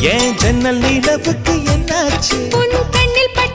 ஏன் ஜன்னல் நிலவுக்கு என்னாச்சு? உன் கண்ணில் பட்டு